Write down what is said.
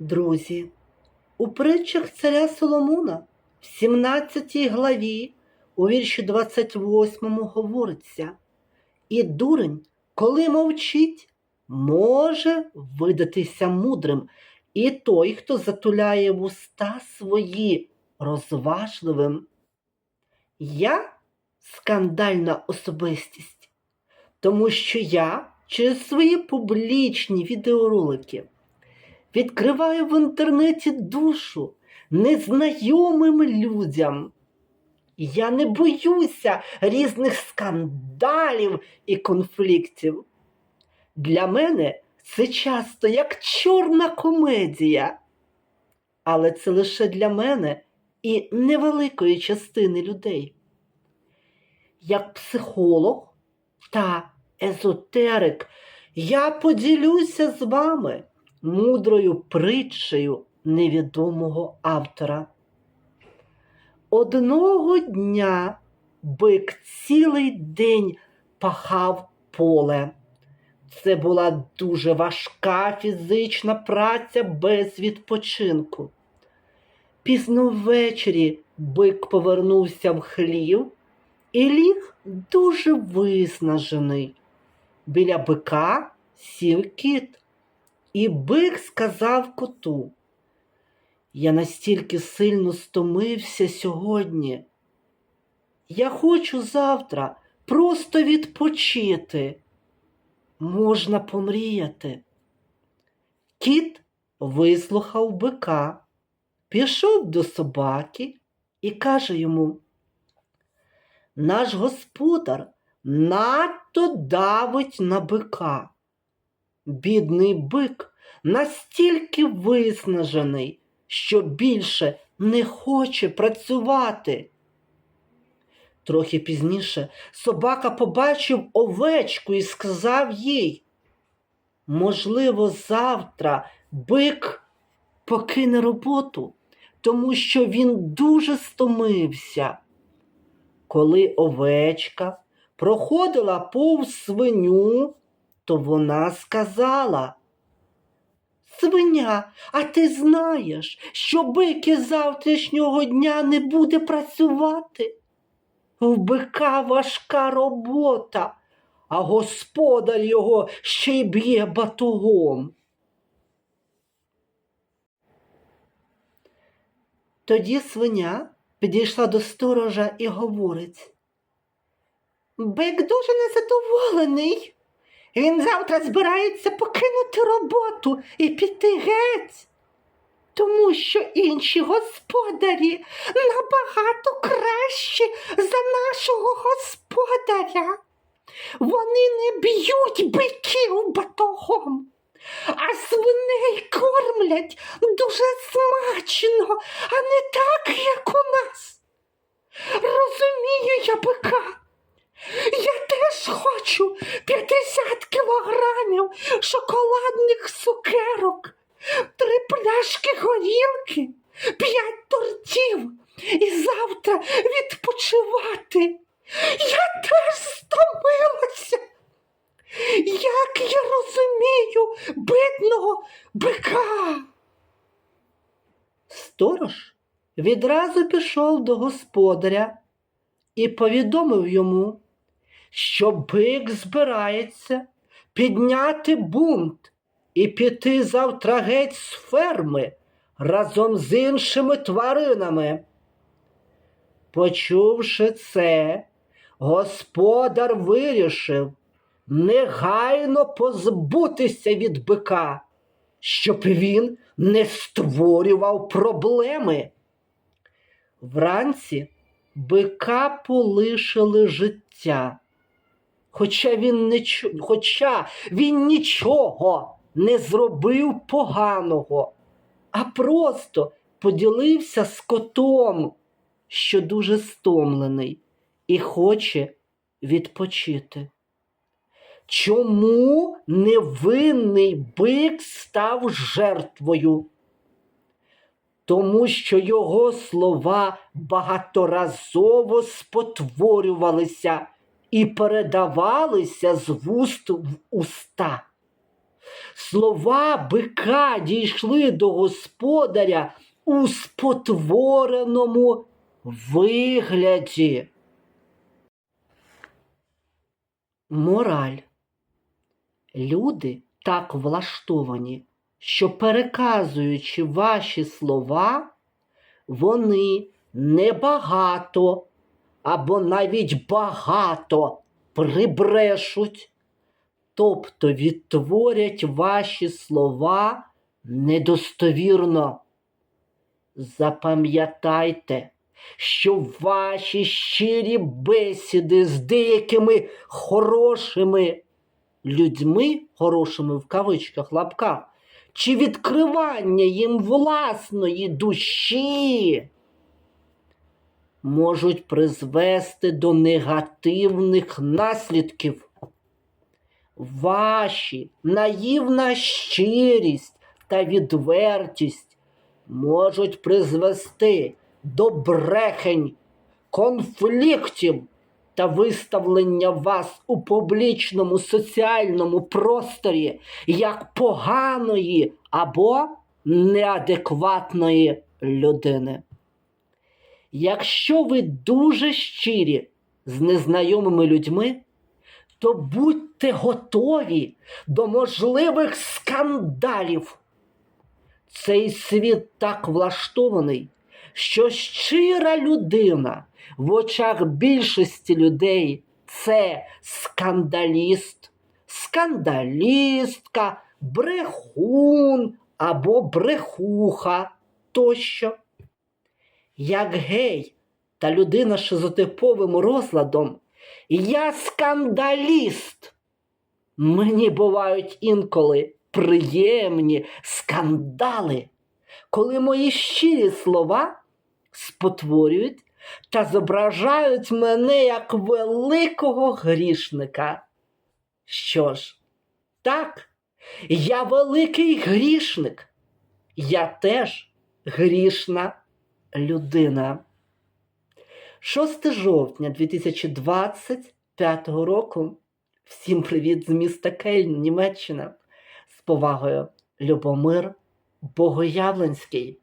Друзі, у притчах царя Соломона в 17 главі у вірші 28 говориться, і дурень, коли мовчить, може видатися мудрим, і той, хто затуляє вуста свої розважливим. Я скандальна особистість, тому що я через свої публічні відеоролики відкриваю в інтернеті душу незнайомим людям. Я не боюся різних скандалів і конфліктів. Для мене це часто як чорна комедія. Але це лише для мене і невеликої частини людей. Як психолог та езотерик, я поділюся з вами мудрою притчею невідомого автора. Одного дня бик цілий день пахав поле. Це була дуже важка фізична праця без відпочинку. Пізно ввечері бик повернувся в хлів і ліг дуже виснажений. Біля бика сів кіт, і бик сказав коту. Я настільки сильно стомився сьогодні. Я хочу завтра просто відпочити. Можна помріяти. Кіт вислухав бика, пішов до собаки і каже йому: Наш господар надто давить на бика. Бідний бик настільки виснажений, що більше не хоче працювати. Трохи пізніше собака побачив овечку і сказав їй, можливо, завтра бик покине роботу, тому що він дуже стомився. Коли овечка проходила повз свиню, то вона сказала, Свиня, а ти знаєш, що бик із завтрашнього дня не буде працювати? В бика важка робота, а господар його ще й б'є батогом. Тоді свиня підійшла до сторожа і говорить. Бик дуже незадоволений. Він завтра збирається покинути роботу і піти геть, тому що інші господарі набагато кращі за нашого господаря. Вони не б'ють биків батогом, а свиней кормлять дуже смачно, а не так, як у нас. Розумію я бика. Хочу 50 кілограмів шоколадних цукерок, три пляшки горілки, п'ять тортів і завтра відпочивати. Я теж стомилася. Як я розумію бідного бика. Сторож відразу пішов до господаря і повідомив йому, що бик збирається підняти бунт і піти завтра геть з ферми разом з іншими тваринами. Почувши це, господар вирішив негайно позбутися від бика, щоб він не створював проблеми. Вранці бика полишили життя, хоча він, нічо... хоча він нічого не зробив поганого, а просто поділився з котом, що дуже стомлений і хоче відпочити. Чому невинний бик став жертвою? Тому що його слова багаторазово спотворювалися і передавалися з вуст в уста. Слова бика дійшли до господаря у спотвореному вигляді. Мораль. Люди так влаштовані, що переказуючи ваші слова, вони небагато або навіть багато прибрешуть, тобто відтворять ваші слова недостовірно. Запам'ятайте, що ваші щирі бесіди з деякими хорошими людьми, хорошими в кавичках лапках, чи відкривання їм власної душі можуть призвести до негативних наслідків. Ваші наївна щирість та відвертість можуть призвести до брехень, конфліктів та виставлення вас у публічному соціальному просторі як поганої або неадекватної людини. Якщо ви дуже щирі з незнайомими людьми, то будьте готові до можливих скандалів. Цей світ так влаштований, що щира людина в очах більшості людей це скандаліст, скандалістка, брехун або брехуха тощо. Як гей та людина з шизотиповим розладом, я скандаліст. Мені бувають інколи приємні скандали, коли мої щирі слова спотворюють та зображають мене як великого грішника. Що ж, так, я великий грішник, я теж грішна людина. 6 жовтня 2025 року. Всім привіт з міста Кельн, Німеччина. З повагою Любомир Богоявленський.